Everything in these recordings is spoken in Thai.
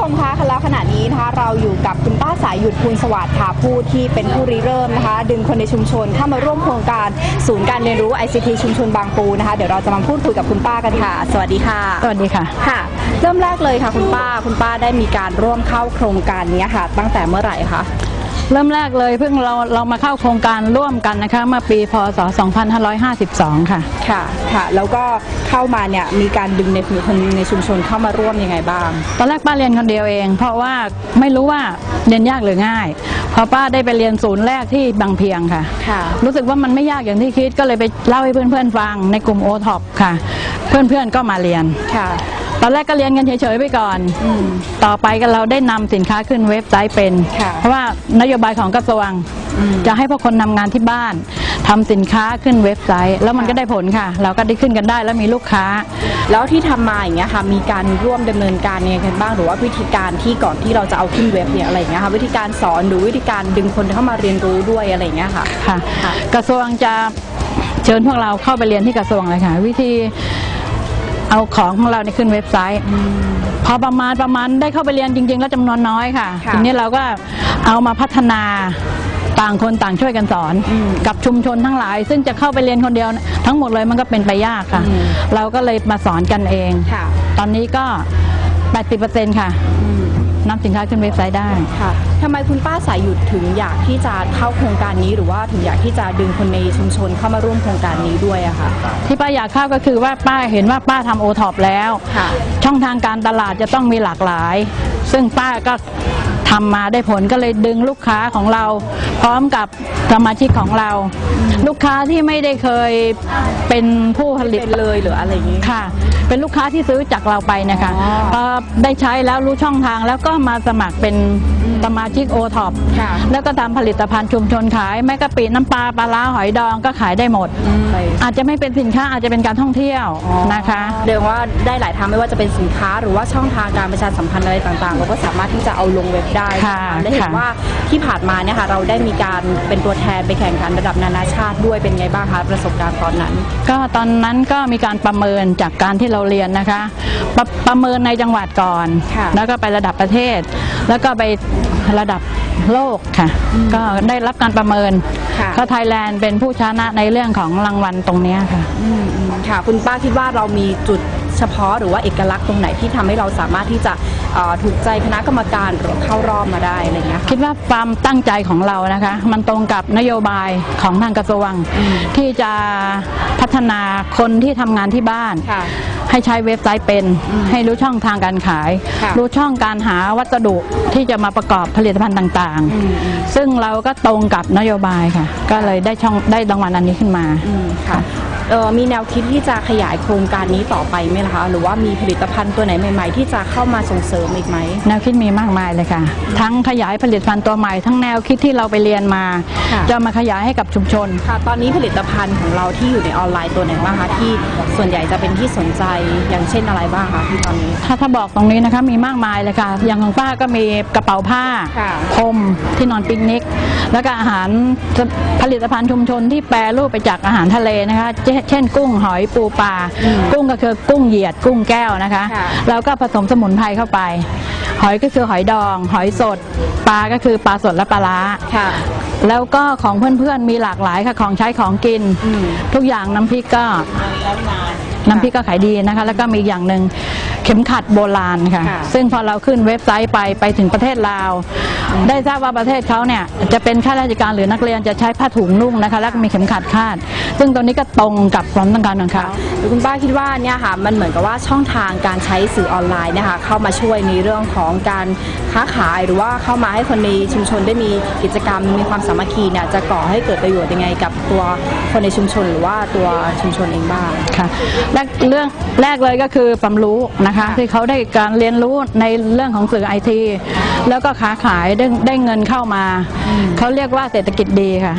ชมคะแล้วขณะนี้นะคะเราอยู่กับคุณป้าสายหยุดภูลสวัสดิ์ค่ะผู้ที่เป็นผู้ริเริ่มนะคะ ดึงคนในชุมชนเข้ามาร่วมโครงการศูนย์การเรียนรู้ ICT ชุมชนบางปูนะคะ เดี๋ยวเราจะมาพูดคุยกับคุณป้ากันค่ะ สวัสดีค่ะสวัสดีค่ะค่ะ เริ่มแรกเลยค่ะคุณป้าคุณป้าได้มีการร่วมเข้าโครงการนี้ค่ะ ตั้งแต่เมื่อไหร่คะ เริ่มแรกเลยเพิ่งเราเรามาเข้าโครงการร่วมกันนะคะเมื่อปีพศ 2552 ค่ะ ค่ะค่ะ แล้วก็เข้ามาเนี่ยมีการดึงในคนในชุมชนเข้ามาร่วมยังไงบ้าง ตอนแรกป้าเรียนคนเดียวเอง เพราะว่าไม่รู้ว่าเรียนยากหรือง่ายพอป้าได้ไปเรียนศูนย์แรกที่บางเพียงค่ะค่ะรู้สึกว่ามันไม่ยากอย่างที่คิดก็เลยไปเล่าให้เพื่อนๆฟังในกลุ่มโอท็อปค่ะ เพื่อนๆก็มาเรียนค่ะ ตอนแรกก็เรียนกันเฉยๆไปก่อนอืมต่อไปก็เราได้นำสินค้าขึ้นเว็บไซต์เป็นค่ะเพราะว่านโยบายของกระทรวงอืมจะให้พวกคนทำงานที่บ้านทำสินค้าขึ้นเว็บไซต์ แล้วมันค่ะก็ได้ผลค่ะ เราก็ได้ขึ้นกันได้แล้วมีลูกค้า แล้วที่ทำมาอย่างเงี้ยค่ะมีการร่วมดำเนินการยังไงกันบ้างหรือว่าวิธีการที่ก่อนที่เราจะเอาขึ้นเว็บเนี่ยอะไรอย่างเงี้ยค่ะวิธีการสอนหรือวิธีการดึงคนเข้ามาเรียนรู้ด้วยอะไรอย่างเงี้ยค่ะค่ะค่ะ กระทรวงจะเชิญพวกเราเข้าไปเรียนที่กระทรวงเลยค่ะ วิธี เอาของของเราในขึ้นเว็บไซต์ พอประมาณประมาณได้เข้าไปเรียนจริง ๆ แล้วจำนวนน้อยค่ะ ค่ะทีนี้เราก็เอามาพัฒนาต่างคนต่างช่วยกันสอน อืมกับชุมชนทั้งหลาย ซึ่งจะเข้าไปเรียนคนเดียวทั้งหมดเลยมันก็เป็นไปยากค่ะ อืม เราก็เลยมาสอนกันเอง ค่ะ ตอนนี้ก็ 80%ค่ะอืม นำสินค้าขึ้นเว็บไซต์ได้ ค่ะทำไมคุณป้าสายหยุดถึงอยากที่จะเข้าโครงการนี้หรือว่าถึงอยากที่จะดึงคนในชุมชนเข้ามาร่วมโครงการนี้ด้วยอะค่ะที่ป้าอยากเข้าก็คือว่าป้าเห็นว่าป้าทำโอท็อปแล้ว ค่ะ ช่องทางการตลาดจะต้องมีหลากหลาย ซึ่งป้าก็ ทำมาได้ผลก็เลยดึงลูกค้าของเรา พร้อมกับสมาชิกของเรา ลูกค้าที่ไม่ได้เคยเป็นผู้ผลิตเป็นเลยหรืออะไรอย่างงี้ค่ะ เป็นลูกค้าที่ซื้อจากเราไปนะคะอ๋อพอได้ใช้แล้วรู้ช่องทางแล้วก็มาสมัครเป็นสมาชิกโอท็อปค่ะแล้วก็ทำผลิตภัณฑ์ชุมชนขายแม่กะปิน้ำปลาปลาร้าหอยดองก็ขายได้หมดอืมอาจจะไม่เป็นสินค้าอาจจะเป็นการท่องเที่ยวนะคะเรียกว่าได้หลายทางไม่ว่าจะเป็นสินค้า หรือว่าช่องทางการประชาสัมพันธ์อะไรต่างๆเราก็สามารถที่จะเอาลงเว็บได้ค่ะและเห็นค่ะ ว่าที่ผ่านมาเนี่ยค่ะเราได้มีการเป็นตัวแทนไปแข่งขันระดับนานาชาติด้วยเป็นไงบ้างคะประสบการณ์ตอนนั้น ก็ตอนนั้นก็มีการประเมินจากการที่เราเรียนนะคะประประเมินในจังหวัดก่อน ค่ะแล้วก็ไประดับประเทศ แล้วก็ไประดับโลกค่ะ ก็ได้รับการประเมินค่ะ ก็ไทยแลนด์เป็นผู้ชนะในเรื่องของรางวัลตรงเนี้ยค่ะ อืมอืมค่ะ คุณป้าคิดว่าเรามีจุด เฉพาะหรือว่าเอกลักษณ์ตรงไหนที่ทำให้เราสามารถที่จะเอ่อถูกใจคณะกรรมการหรือเข้ารอบมาได้อะไรอย่างเงี้ยค่ะคิดว่าความตั้งใจของเรานะคะ มันตรงกับนโยบายของทางกระทรวงอืมที่จะพัฒนาคนที่ทำงานที่บ้านค่ะ ให้ใช้เว็บไซต์เป็น ให้รู้ช่องทางการขายค่ะรู้ช่องการหาวัสดุที่จะมาประกอบผลิตภัณฑ์ต่างอืมอืมๆซึ่งเราก็ตรงกับนโยบายค่ะ ก็เลยได้ช่องได้รางวัลอันนี้ขึ้นมาอืมค่ะเอ่อมีแนวคิดที่จะขยายโครงการนี้ต่อไปไหมล่ะคะ หรือว่ามีผลิตภัณฑ์ตัวไหนใหม่ ๆ ที่จะเข้ามาส่งเสริมอีกไหม แนวคิดมีมากมายเลยค่ะ ทั้งขยายผลิตภัณฑ์ตัวใหม่ ทั้งแนวคิดที่เราไปเรียนมาค่ะจะมาขยายให้กับชุมชนค่ะ ตอนนี้ผลิตภัณฑ์ของเราที่อยู่ในออนไลน์ตัวไหนบ้างคะที่ส่วนใหญ่จะเป็นที่สนใจอย่างเช่นอะไรบ้างคะที่ตอนนี้ ถ้าถ้าบอกตรงนี้นะคะมีมากมายเลยค่ะ อย่างของป้าก็มีกระเป๋าผ้าค่ะพรมที่นอนปิกนิก แล้วก็อาหารผลิตภัณฑ์ชุมชนที่แปรรูปไปจากอาหารทะเลนะคะ เช่นเช่นกุ้งหอยปูปลาอืมกุ้งก็คือกุ้งเหยียดกุ้งแก้วนะคะ ค่ะ แล้วก็ผสมสมุนไพรเข้าไป หอยก็คือหอยดอง หอยสด ปลาก็คือปลาสดและปลาร้า ค่ะ แล้วก็ของเพื่อนๆมีหลากหลายค่ะของใช้ของกิน อืม ทุกอย่างน้ำพริกก็ น้ำพริกก็ขายดีนะคะ แล้วก็มีอีกอย่างหนึ่งเข็มขัดโบราณค่ะ ค่ะ ซึ่งพอเราขึ้นเว็บไซต์ไปไปถึงประเทศลาว ได้ทราบว่าประเทศเขาเนี่ยจะเป็นข้าราชการหรือนักเรียนจะใช้ผ้าถุงนุ่งนะคะ แล้วก็มีเข็มขัดคาด ซึ่งตรงนี้ก็ตรงกับความต้องการของเขา หรือคุณป้าคิดว่าเนี่ยค่ะมันเหมือนกับว่าช่องทางการใช้สื่อออนไลน์เนะคะเข้ามาช่วยในเรื่องของการค้าขายหรือว่าเข้ามาให้คนในชุมชนได้มีกิจกรรมมีความสามัคคีเนี่ยจะก่อให้เกิดประโยชน์ยังไงกับตัวคนในชุมชน หรือว่าตัวชุมชนเองบ้าง ค่ะแรกเรื่องแรกเลยก็คือความรู้นะคะค่ะที่เขาได้การเรียนรู้ในเรื่องของสื่อไอที แล้วก็ค้าขายได้ได้เงินเข้ามา เขาเรียกว่าเศรษฐกิจดีค่ะ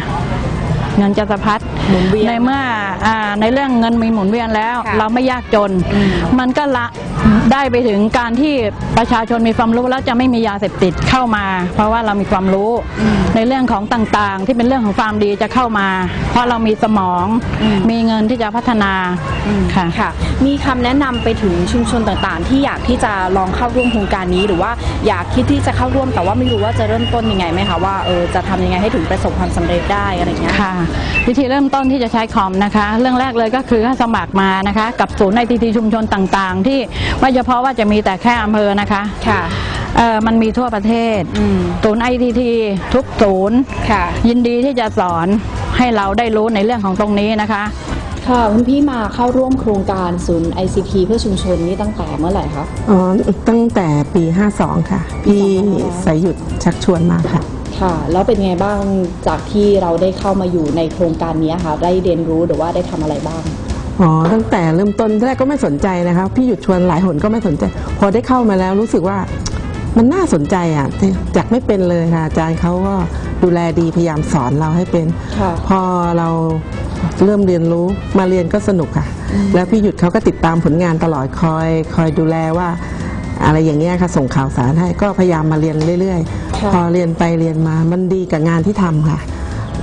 เงินจะสะพัดหมุนเวียนในเมื่ออ่าในเรื่องเงินมีหมุนเวียนแล้ว ค่ะเราไม่ยากจน อืม มันก็ละได้ไปถึงการที่ประชาชนมีความรู้แล้วจะไม่มียาเสพติดเข้ามา เพราะว่าเรามีความรู้ในเรื่องของต่างๆ ที่เป็นเรื่องของความดีจะเข้ามา เพราะเรามีสมองอืมมีเงินที่จะพัฒนาค่ะ ค่ะ มีคำแนะนำไปถึงชุมชนต่างๆ ที่อยากที่จะลองเข้าร่วมโครงการนี้ หรือว่าอยากคิดที่จะเข้าร่วมแต่ว่าไม่รู้ว่าจะเริ่มต้นยังไงไหมคะว่าเออจะทำยังไงให้ถึงประสบความสำเร็จได้อะไรอย่างเงี้ย ค่ะวิธีเริ่มต้นที่จะใช้คอมนะคะ เรื่องแรกเลยก็คือให้สมัครมานะคะ กับศูนย์ไอทีทีชุมชนต่างๆ ที่ไม่เฉพาะว่าจะมีแต่แค่อำเภอนะคะค่ะเออมันมีทั่วประเทศอืมศูนย์ไอทีทีทุกศูนย์ค่ะยินดีที่จะสอนให้เราได้รู้ในเรื่องของตรงนี้นะคะค่ะคุณพี่มาเข้าร่วมโครงการศูนย์ ICT เพื่อชุมชนนี้ตั้งแต่เมื่อไหร่คะอ๋อตั้งแต่ปี 52 ค่ะ พี่สายหยุดชักชวนมาค่ะ ค่ะ แล้วเป็นไงบ้างจากที่เราได้เข้ามาอยู่ในโครงการนี้ค่ะ ได้เรียนรู้หรือว่าได้ทำอะไรบ้างอ๋อตั้งแต่เริ่มต้นแรกก็ไม่สนใจนะคะพี่หยุดชวนหลายหนก็ไม่สนใจ พอได้เข้ามาแล้วรู้สึกว่ามันน่าสนใจอะจากไม่เป็นเลยค่ะอาจารย์เขาก็ดูแลดีพยายามสอนเราให้เป็นค่ะพอเราเริ่มเรียนรู้มาเรียนก็สนุกค่ะ แล้วพี่หยุดเขาก็ติดตามผลงานตลอดคอย คอยดูแลว่า อะไรอย่างเงี้ยค่ะส่งข่าวสารให้ก็พยายามมาเรียนเรื่อยค่ะๆ พอเรียนไปเรียนมามันดีกับงานที่ทำค่ะ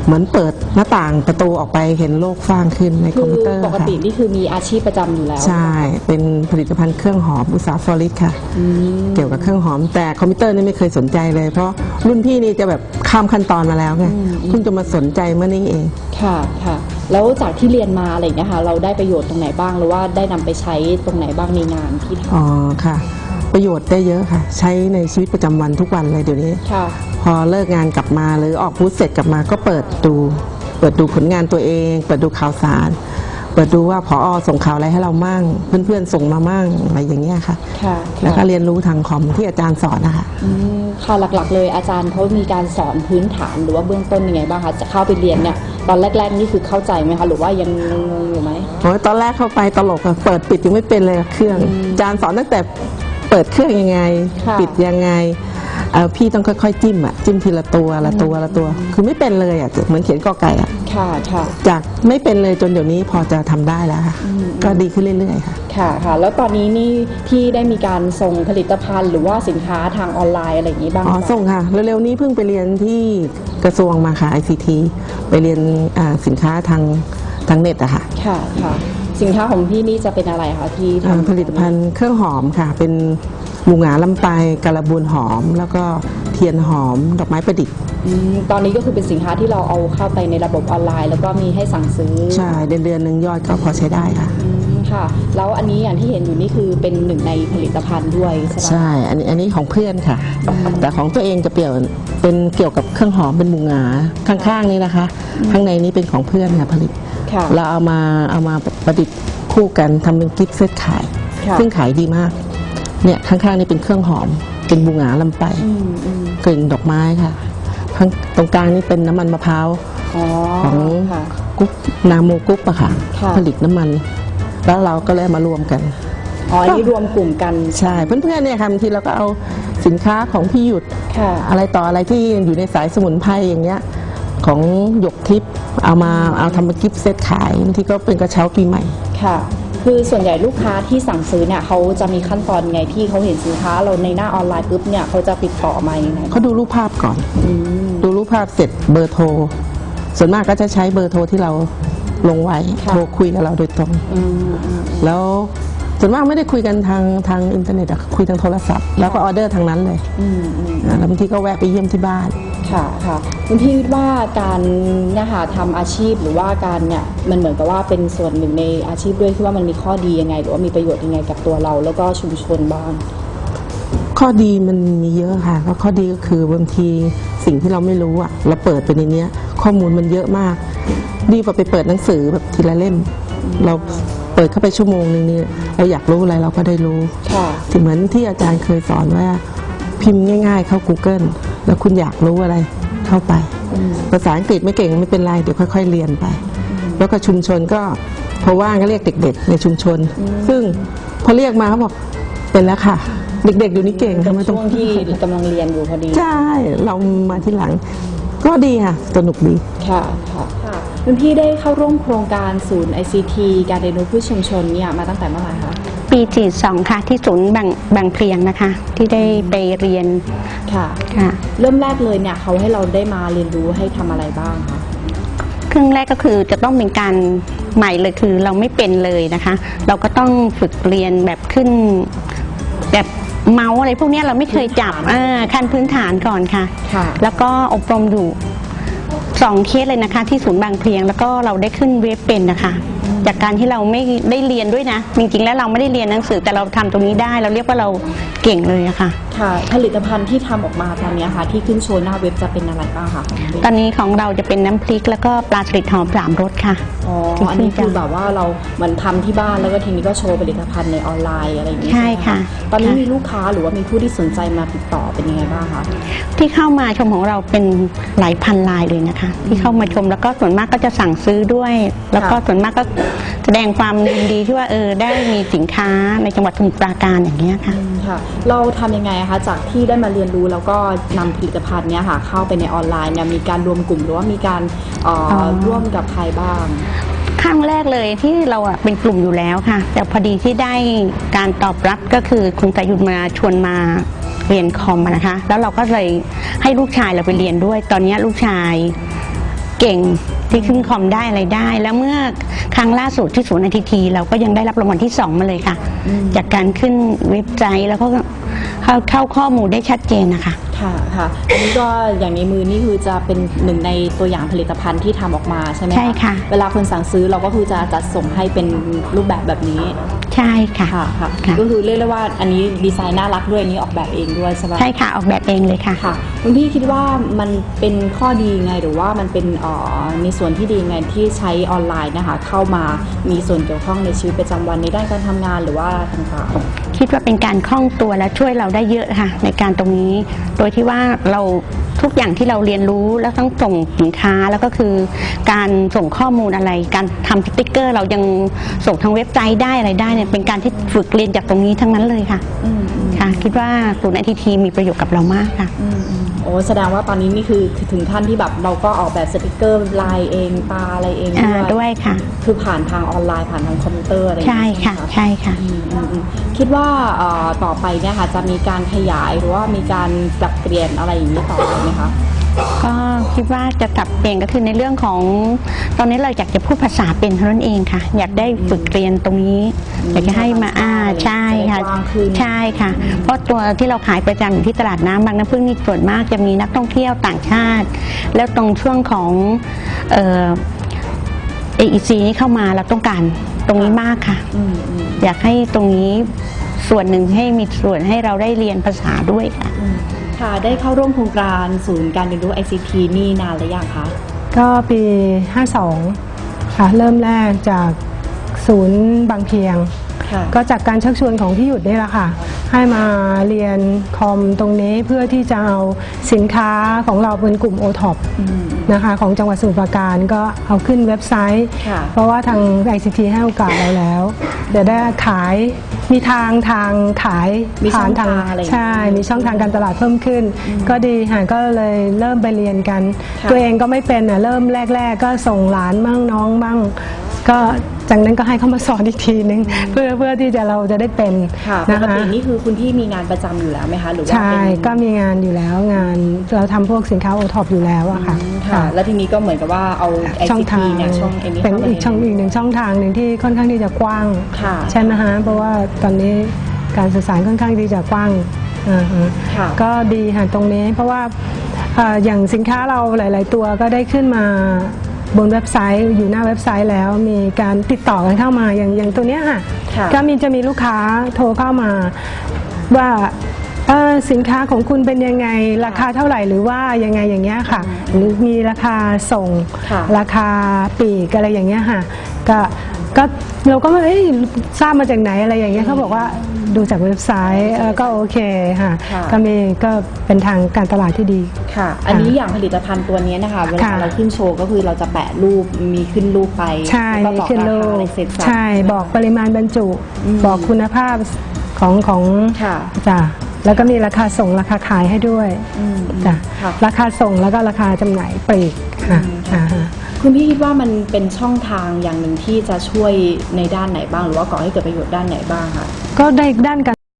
เหมือนเปิดหน้าต่างประตูออกไปเห็นโลกฟ้างขึ้นในคคืออมพิวเตอร์ปกค่ะตินี่คือมีอาชีพประจำอยู่แล้วใช่เป็นผลิตภัณฑ์เครื่องหอมอุตสาหฟลอริสค่ะ อืมเกี่ยวกับเครื่องหอมแต่คอมพิวเตอร์นี่ไม่เคยสนใจเลย เพราะรุ่นพี่นี่จะแบบข้ามขั้นตอนมาแล้วไงอืมเพิ่งจะมาสนใจเมื่อนี้เอง ค่ะค่ะ แล้วจากที่เรียนมาอะไรอย่างเงี้ยค่ะ เราได้ประโยชน์ตรงไหนบ้างหรือว่าได้นำไปใช้ตรงไหนบ้างในงานที่ทอ๋อค่ะ ประโยชน์ได้เยอะค่ะ ใช้ในชีวิตประจำวันทุกวันเลยเดี๋ยวนี้ำค่ะ พอเลิกงานกลับมาหรือออกบูธเสร็จกลับมาก็เปิดดู เปิดดูผลงานตัวเอง เปิดดูข่าวสาร เปิดดูว่าพออส่งข่าวอะไรให้เรามั่ง เพื่อนๆส่งมามั่งอะไรอย่างเงี้ยค่ะ ค่ะแล้วก็เรียนรู้ทางคอมที่อาจารย์สอนนะคะ อืมค่ะหลักๆ เลยอาจารย์เขามีการสอนพื้นฐานหรือว่าเบื้องต้นยังไงบ้างคะจะเข้าไปเรียนเนี่ยตอนแรกๆนี่คือเข้าใจไหมคะหรือว่ายังงงๆอยู่ไหม โอ้ยตอนแรกเข้าไปตลกอะเปิดปิดยังไม่เป็นเลยอะเครื่องอาจารย์สอนตั้งแต่ เปิดเครื่องยังไงค่ะปิดยังไงเอ่อพี่ต้องค่อยๆจิ้มอะจิ้มทีละตัวละตัวละตัว คือไม่เป็นเลยอะเหมือนเขียนกอไก่อะค่ะค่ะจากไม่เป็นเลยจนเดี๋ยวนี้พอจะทำได้แล้วค่ะก็ดีขึ้นเรื่อยๆค่ะค่ะค่ะ แล้วตอนนี้นี่ที่ได้มีการส่งผลิตภัณฑ์หรือว่าสินค้าทางออนไลน์อะไรอย่างนี้บ้างอ๋อหรือเปล่าส่งค่ะเร็วๆนี้เพิ่งไปเรียนที่กระทรวงมาค่ะ ICT ไปเรียนอ่าสินค้าทางทางเน็ตอะค่ะค่ะค่ะ สินค้าของพี่นี่จะเป็นอะไรคะที่อ่าทำผลิตภัณฑ์เครื่องหอมค่ะ เป็นหมูหงาลำไยกระบูนหอม แล้วก็เทียนหอมดอกไม้ประดิษฐ์อืมตอนนี้ก็คือเป็นสินค้าที่เราเอาเข้าไปในระบบออนไลน์ แล้วก็มีให้สั่งซื้อใช่เดือนเดือนหนึ่งยอดก็พอใช้ได้ค่ะ อืมค่ะ แล้วอันนี้อย่างที่เห็นอยู่นี่คือเป็นหนึ่งในผลิตภัณฑ์ด้วยใช่ไหม ใช่ อันนี้อันนี้ของเพื่อนค่ะ แต่ของตัวเองจะเปลี่ยนเป็นเกี่ยวกับเครื่องหอมเป็นหมูหงาข้างๆนี้นะคะ ข้างในนี้เป็นของเพื่อนค่ะผลิตค่ะ เราเอามาเอามา ประดิษฐ์คู่กันทำเป็นกิฟต์เซตขาย ค่ะซึ่งขายดีมาก เนี่ยข้างๆนี่เป็นเครื่องหอม เป็นบูหงาลำไปอืมอืม กลิ่นดอกไม้ค่ะข้างตรงกลางนี่เป็นน้ำมันมะพร้าว อ๋อของค่ะ กุ๊กนาโมกุ๊กอะค่ะ ค่ะ ผลิตน้ำมัน แล้วเราก็เลยเอามารวมกัน อ๋ออันนี้รวมกลุ่มกัน ใช่เพื่อนๆเนี่ยค่ะบางทีเราก็เอาสินค้าของพี่หยุดค่ะ อะไรต่ออะไรที่อยู่ในสายสมุนไพรอย่างเงี้ย ของหยกทิพย์เอามาเอาทำเป็นกิฟต์เซตขายบางทีก็เป็นกระเช้าปีใหม่ ค่ะ คือส่วนใหญ่ลูกค้าที่สั่งซื้อเนี่ยเขาจะมีขั้นตอนไงที่เขาเห็นสินค้า เราในหน้าออนไลน์ปุ๊บเนี่ยเขาจะติดต่อมายังไงเขาดูรูปภาพก่อน อืม ดูรูปภาพเสร็จเบอร์โทร ส่วนมากก็จะใช้เบอร์โทรที่เราลงไว้ค่ะ โทรคุยกับเราโดยตรง อืมอืม แล้ว ส่วนมากไม่ได้คุยกันทางทางอินเทอร์เน็ตอะคุยทางโทรศัพท์ แล้วก็ออเดอร์ทางนั้นเลยอืมอืมอ่าแล้วบางทีก็แวะไปเยี่ยมที่บ้าน ค่ะค่ะคุณพี่คิดว่าการเนี่ยค่ะทำอาชีพหรือว่าการเนี่ยมันเหมือนกับว่าเป็นส่วนหนึ่งในอาชีพด้วยที่ว่ามันมีข้อดียังไง หรือว่ามีประโยชน์ยังไงกับตัวเรา แล้วก็ชุมชนบ้าง ข้อดีมันมีเยอะค่ะก็ข้อดีก็คือบางทีสิ่งที่เราไม่รู้อะเราเปิดไปในเนี้ย ข้อมูลมันเยอะมาก ดีกว่าไปเปิดหนังสือแบบทีละเล่ม เราเปิดเข้าไปชั่วโมงนึงเนี่ยเราอยากรู้อะไรเราก็ได้รู้ค่ะที่เหมือนที่อาจารย์เคยสอนว่าพิมพ์ง่าย ๆ เข้า Google แล้วคุณอยากรู้อะไรเข้าไป ภาษาอังกฤษไม่เก่งไม่เป็นไรเดี๋ยวค่อย ๆ เรียนไป แล้วก็ชุมชนก็พอว่างก็เรียกเด็ก ๆ ในชุมชน ซึ่งพอเรียกมาเขาบอกเป็นแล้วค่ะ เด็กๆอยู่นี่เก่งเป็นทำไมต้อช่งวงที่กำลังเรียนอยู่พอดี ใช่ เรามาที่หลัง ก็ดีค่ะ สนุกดี ค่ะค่ะ ค่ะคุณพี่ได้เข้าร่วมโครงการศูนย์ ICT การเรียนรู้ผู้ชุมชนเนี่ยมาตั้งแต่เมื่อไหร่คะ ปี42ค่ะ ที่ศูนย์บางบางเพลียงนะคะ ที่ได้ไปเรียนค่ะ ค่ะ เริ่มแรกเลยเนี่ยเขาให้เราได้มาเรียนรู้ให้ทำอะไรบ้างคะ ครึ่งแรกก็คือจะต้องเป็นการใหม่เลยคือเราไม่เป็นเลยนะคะ เราก็ต้องฝึกเรียนแบบขึ้น แบบเมาส์อะไรพวกเนี้ยเราไม่เคยจับอ่าขั้นพื้นฐานก่อนค่ะ ค่ะ แล้วก็อบรมอยู่ สองเคสเลยนะคะ ที่ศูนย์บางเพลียงแล้วก็เราได้ขึ้นเว็บเป็นนะคะ จากการที่เราไม่ได้เรียนด้วยนะ จริงๆแล้วเราไม่ได้เรียนหนังสือแต่เราทำตรงนี้ได้ เราเรียกว่าเราเก่งเลยอะค่ะ ค่ะ ผลิตภัณฑ์ที่ทำออกมาตอนเนี้ยค่ะ ที่ขึ้นโชว์หน้าเว็บจะเป็นอะไรบ้างคะของพี่ตอนนี้ของเราจะเป็นน้ำพริกแล้วก็ปลาสลิดหอมสามรสค่ะ อ๋ออันนี้คือแบบว่าเราเหมือนทำที่บ้านแล้วก็ทีนี้ก็โชว์ผลิตภัณฑ์ในออนไลน์อะไรอย่างนี้ใช่ไหมค่ะตอนนี้ค่ะ มีลูกค้าหรือว่ามีผู้ที่สนใจมาติดต่อเป็นยังไงบ้างคะที่เข้ามาชมของเราเป็นหลายพันลายเลยนะคะ ที่เข้ามาชมแล้วก็ส่วนมากก็จะสั่งซื้อด้วย แล้วก็ส่วนมากก็แสดงความยินดีที่ว่าเออได้มีสินค้าในจังหวัดสมุทรปราการอย่างเงี้ยค่ะค่ะ เราทำยังไงอะคะ จากที่ได้มาเรียนรู้แล้วก็นำผลิตภัณฑ์เนี้ยค่ะเข้าไปในออนไลน์เนี่ยมีการรวมกลุ่มหรือว่ามีการเอ่อออร่วมกับใครบ้างครั้งแรกเลยที่เราอะเป็นกลุ่มอยู่แล้วค่ะ แต่พอดีที่ได้การตอบรับก็คือคุณสายุทธมาชวนมาเรียนคอมอะนะคะ แล้วเราก็เลยให้ลูกชายเราไปเรียนด้วย ตอนนี้ลูกชายเก่งที่ขึ้นคอมได้อะไรได้ แล้วเมื่อครั้งล่าสุดที่ศูนย์ไอทีทีเราก็ยังได้รับรางวัลที่สองมาเลยค่ะ จากการขึ้นเว็บไซต์แล้วก็ เข้าเข้าข้อมูลได้ชัดเจนนะคะ ค่ะค่ะอันนี้ก็อย่างในมือนี่คือจะเป็นหนึ่งในตัวอย่างผลิตภัณฑ์ที่ทำออกมาใช่ไหมใช่ค่ะ เวลาคนสั่งซื้อเราก็คือจะจัดส่งให้เป็นรูปแบบแบบนี้ ใช่ค่ะค่ะค่ะค่ะ ก็คือเรียกได้ว่าอันนี้ดีไซน์น่ารักด้วยอันนี้ออกแบบเองด้วยใช่ไหมใช่ค่ะออกแบบเองเลยค่ะ ค่ะคุณพี่คิดว่ามันเป็นข้อดีไงหรือว่ามันเป็นเอ่อในส่วนที่ดีไงที่ใช้ออนไลน์นะคะ เข้ามามีส่วนเกี่ยวข้องในชีวิตประจำวันในด้านการทำงานหรือว่าต่างคิดว่าเป็นการคล่องตัวและช่วยเราได้เยอะค่ะ ในการตรงนี้ โดยที่ว่าเรา ทุกอย่างที่เราเรียนรู้แล้วต้องส่งสินค้าแล้วก็คือการส่งข้อมูลอะไร การทำสติ๊กเกอร์ เรายังส่งทางเว็บไซต์ได้อะไรได้เนี่ยเป็นการที่ฝึกเรียนจากตรงนี้ทั้งนั้นเลยค่ะๆอืมอืมค่ะคิดว่าศูนย์ไอทีทีมีประโยชน์กับเรามากค่ะอืมอืมโอ้แสดงว่าตอนนี้นี่คือถึงขั้นที่แบบเราก็ออกแบบสติกเกอร์ลายเองตาอะไรเองอ่าด้วยด้วยค่ะ คือผ่านทางออนไลน์ผ่านทางคอมพิวเตอร์อะไรอย่างใช่เงี้ยค่ะไหมใช่ค่ะอืมอืมอืมคิดว่าเอ่อต่อไปเนี่ยค่ะจะมีการขยายหรือว่ามีการปรับเปลี่ยนอะไรอย่างนี้ต่อไปไหมคะ ก็คิดว่าจะปรับเปลี่ยนก็คือในเรื่องของ ตอนนี้เราอยากจะพูดภาษาเป็นเท่านั้นเองค่ะ อยากได้ฝึกเรียนตรงนี้อืมอยากจะให้มาอ่าใช่ค่ะจะได้กว้างขึ้น ใช่ค่ะ เพราะตัวที่เราขายประจำอยู่ที่ตลาดน้ำบางน้ำพึ่งนี่ส่วนมากจะมีนักท่องเที่ยวต่างชาติ แล้วตรงช่วงของเอ่อ AEC นี่เข้ามาเราต้องการตรงนี้มากค่ะ อืมอืมอยากให้ตรงนี้ส่วนหนึ่งให้มีส่วนให้เราได้เรียนภาษาด้วยค่ะ อืม ค่ะ ได้เข้าร่วมโครงการศูนย์การเรียนรู้ ICT นี่นานหรือยังคะ ก็ปี 52 ค่ะ เริ่มแรกจากศูนย์บางเพียงค่ะก็จากการชักชวนของพี่หยุดนี่แหละค่ะ ให้มาเรียนคอมตรงนี้เพื่อที่จะเอาสินค้าของเราเป็นกลุ่ม o t o p อืมนะคะของจังหวัดสมุทรปราการก็เอาขึ้นเว็บไซต์ ค่ะ เพราะว่าทาง ICT ให้โอกาสเราแล้วเดี๋ยวได้ขายมีทางทางขายมีช่องผ่นทางอะไรอย่างเงี้ยใช่ มีช่องทางการตลาดเพิ่มขึ้น ก็ดีค่ะก็เลยเริ่มไปเรียนกัน ค่ะ ตัวเองก็ไม่เป็นอะเริ่มแรก ๆ ก็ส่งหลานมั่งน้องมั่ง ก็จากนั้นก็ให้เขามาสอนอีกทีนึงเพื่อเพื่อที่จะเราจะได้เป็นค่ะปนะกคะตินี่คือคุณพี่มีงานประจำอยู่แล้วไหมคะหรือว่าใช่เป็นก็มีงานอยู่แล้วงานเราทำพวกสินค้าโอท็อปอยู่แล้วอะค่ะอืมค่ะ แล้วทีนี้ก็เหมือนกับว่าเอาช่อง ICT ทางเนี่ยช่องไอ้นี้เป็นข้าไปอีกช่องอีกหนึ่งช่องทางหนึ่งที่ค่อนข้างที่จะกว้าง ค่ะ ใช่ไหมฮะเพราะว่าตอนนี้การสื่อสารค่อนข้างที่จะกว้างอ่าฮะค่ะ ก็ดีค่ะตรงนี้เพราะว่าเอ่ออย่างสินค้าเราหลาย ๆ ตัวก็ได้ขึ้นมา บนเว็บไซต์อยู่หน้าเว็บไซต์แล้วมีการติดต่อกันเข้ามาอย่างอย่างตัวเนี้ยค่ะค่ะ ก็มีจะมีลูกค้าโทรเข้ามาว่าเอ่อสินค้าของคุณเป็นยังไงราคาเท่าไหร่หรือว่ายังไงอย่างเงี้ยค่ะ หรือมีราคาส่งค่ะ ราคาปลีกอะไรอย่างเงี้ยค่ะก็ ก็เราก็ไม่เอ้ยทราบมาจากไหนอะไรอย่างเงี้ยเขาบอกว่าดูจากเว็บไซต์เออก็โอเคค่ะค่ะ ก็มีก็เป็นทางการตลาดที่ดี ค่ะ อันนี้อย่างผลิตภัณฑ์ตัวนี้นะคะ เวลาค่ะ เราขึ้นโชว์ก็คือเราจะแปะรูปมีขึ้นรูปไปใช่แล้วมีก็บอกขึ้นรารูคาปอะไรเสร็จสับ ใช่บอกปริมาณบรรจุ อืม บอกคุณภาพของของค่ะจ้ะแล้วก็มีราคาส่งราคาขายให้ด้วยอืมจ้ะค่ะ ราคาส่งแล้วก็ราคาจำหน่ายปลีกค่ะอืม อ่าฮะ คุณพี่คิดว่ามันเป็นช่องทางอย่างหนึ่งที่จะช่วยในด้านไหนบ้าง หรือว่าก่อให้เกิดประโยชน์ด้านไหนบ้างคะ ก็ได้ด้านการ